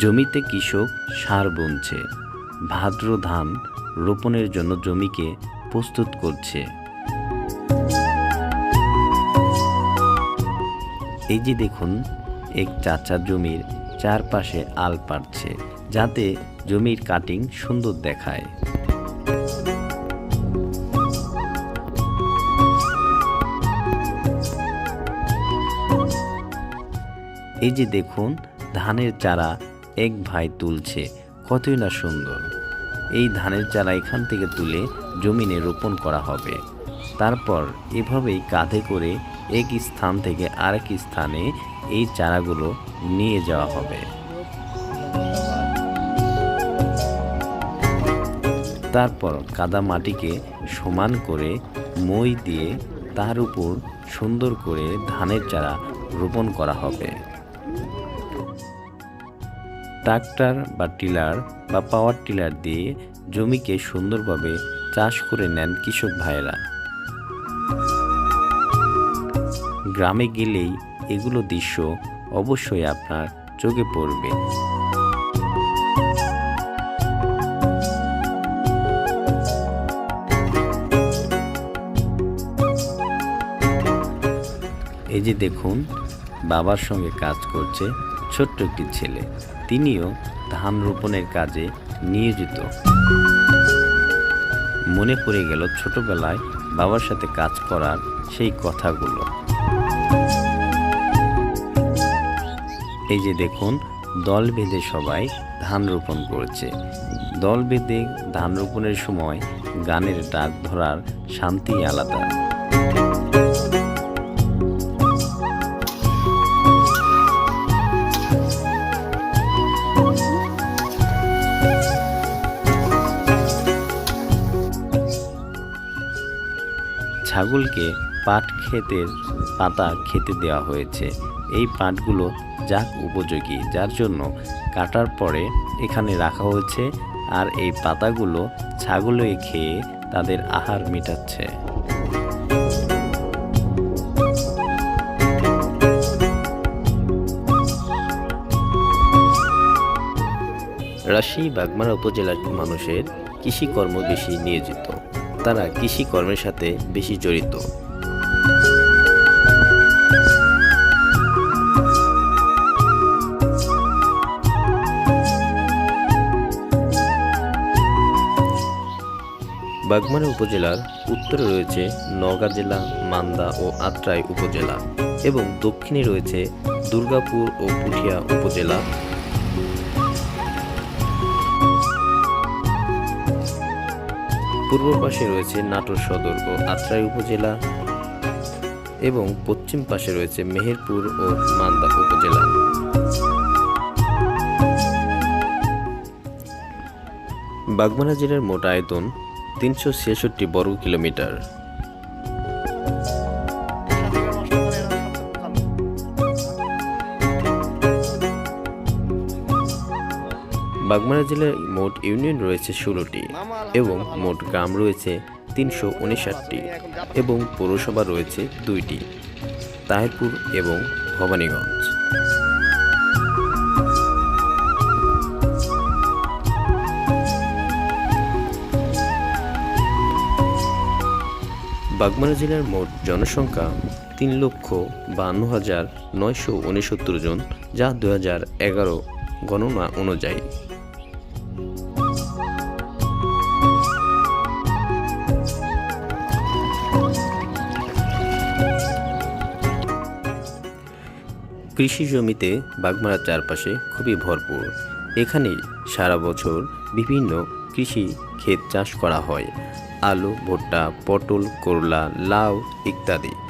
জমিতে কৃষক সার বুনছে ভাদ্র ধান রোপণের জন্য জমিকে প্রস্তুত করছে। এই যে দেখুন, এক চাচা জমির চারপাশে আল পাড়ছে, যাতে জমির কাটিং সুন্দর দেখায়। এই যে দেখুন, ধানের চারা এক ভাই তুলছে, কতই না সুন্দর। এই ধানের চারা এখান থেকে তুলে জমিনে রোপণ করা হবে। তারপর এভাবেই কাঁধে করে এক স্থান থেকে আরেক স্থানে এই চারাগুলো নিয়ে যাওয়া হবে। তারপর কাদা মাটিকে সমান করে মই দিয়ে তার উপর সুন্দর করে ধানের চারা রোপণ করা হবে। ট্রাক্টর বা টিলার বা পাওয়ার টিলার দিয়ে জমিকে সুন্দরভাবে চাষ করে নেন কৃষক ভাইয়েরা। গ্রামে গেলেই এগুলো দৃশ্য অবশ্যই আপনার চোখে পড়বে। এই যে দেখুন, বাবার সঙ্গে কাজ করছে ছোট্ট একটি ছেলে। তিনিও ধান রোপণের কাজে নিয়োজিত। মনে পড়ে গেল ছোটবেলায় বাবার সাথে কাজ করার সেই কথাগুলো। এই যে দেখুন, দল বেঁধে সবাই ধান রোপণ করছে। দল বেঁধে ধান রোপণের সময় গানের ডাক ধরার শান্তি আলাদা। ছাগলকে পাট ক্ষেতের পাতা খেতে দেওয়া হয়েছে। এই পাটগুলো যাক উপযোগী, যার জন্য কাটার পরে এখানে রাখা হয়েছে আর এই পাতাগুলো ছাগলে খেয়ে তাদের আহার মেটাচ্ছে। রাজশাহী বাগমারা উপজেলার মানুষের কৃষিকর্ম বেশি নিয়োজিত। তারা কৃষিকর্মের সাথে বেশি জড়িত। বাগমারা উপজেলার উত্তরে রয়েছে নওগাঁ জেলা, মান্দা ও আত্রাই উপজেলা এবং দক্ষিণে রয়েছে দুর্গাপুর ও পুঠিয়া উপজেলা। পূর্ব পাশে রয়েছে নাটোর সদর ও আত্রাই উপজেলা এবং পশ্চিম পাশে রয়েছে মেহেরপুর ও মান্দা উপজেলা। বাগমারা জেলার মোট আয়তন তিনশো ছেষট্টি বর্গ কিলোমিটার। বাগমারা জেলার মোট ইউনিয়ন রয়েছে ষোলোটি এবং মোট গ্রাম রয়েছে তিনশো উনষাটটি এবং পৌরসভা রয়েছে দুইটি, তাহিরপুর এবং ভবানীগঞ্জ। বাগমারা জেলার মোট জনসংখ্যা তিন লক্ষ বান্ন হাজার নয়শো উনসত্তর জন, যা দু হাজার এগারো গণনা অনুযায়ী। কৃষি জমিতে বাগমারার চারপাশে খুবই ভরপুর। এখানে সারা বছর বিভিন্ন কৃষি ক্ষেত চাষ করা হয়। আলু, ভুট্টা, পটল, করলা, লাউ ইত্যাদি।